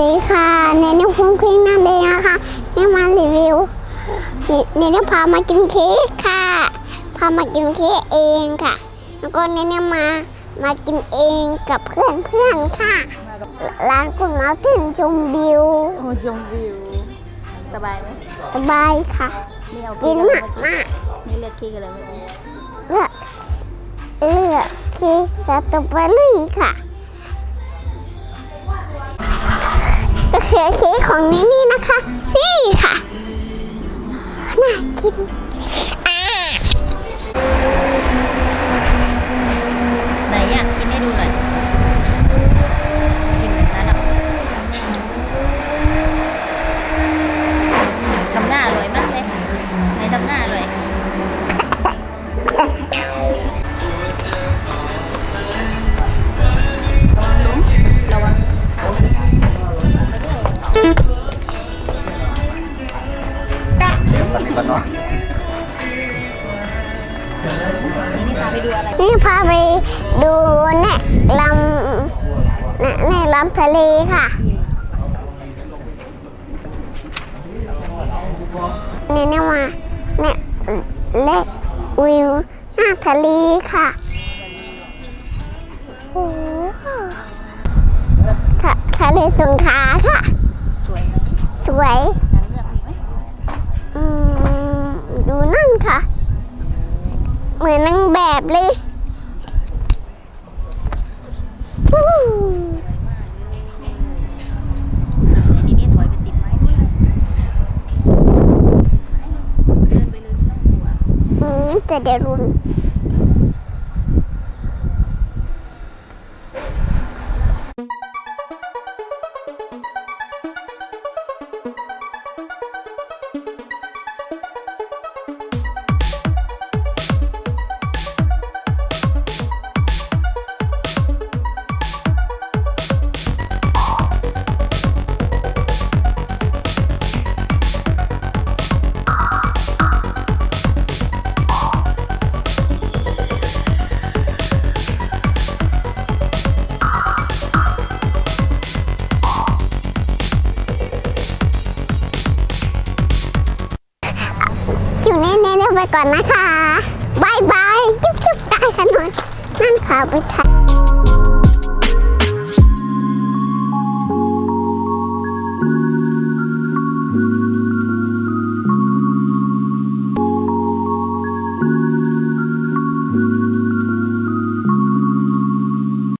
ดีค่ะเนเน่ฟุ้งฟิ้งนั่นเองนะคะนี่มารีวิวนี่เนเน่พามากินเค้กค่ะพามากินเค้กเองค่ะ แล้วก็เนเน่มามากินเองกับเพื่อนเพื่อนๆค่ะ ร้านคุณมาถึงชมวิวโอ้ชมวิว สบายไหมสบายค่ะนี่เอากิเค้นกอะไรมากมามากนี่เลือกเค้กอะไรมากินเลือกเลือกเค้กสตรอเบอรี่ค่ะ ก็คือเค้กของนี่นี่นะคะ นี่ค่ะ น่ากิน นี่พาไปดูเนี่ยลำเนี่ยเนี่ยลำทะเลค่ะเนี่ยเนี่ยมาเนี่ยเล็กวิวหน้าทะเลค่ะโอ้โหทะทะเลสงขลาค่ะ สวยไหมสวยนางเงือกมีไหมอืมดูนั่นค่ะ เหมือนนางแบบเลย 再登录 อยู่เดี๋ยวรุนจุดนี้เน้นๆไปก่อนนะคะบายบาย จุ๊บจุ๊บได้ค่ะนอนนั่นค่ะไปถ่าย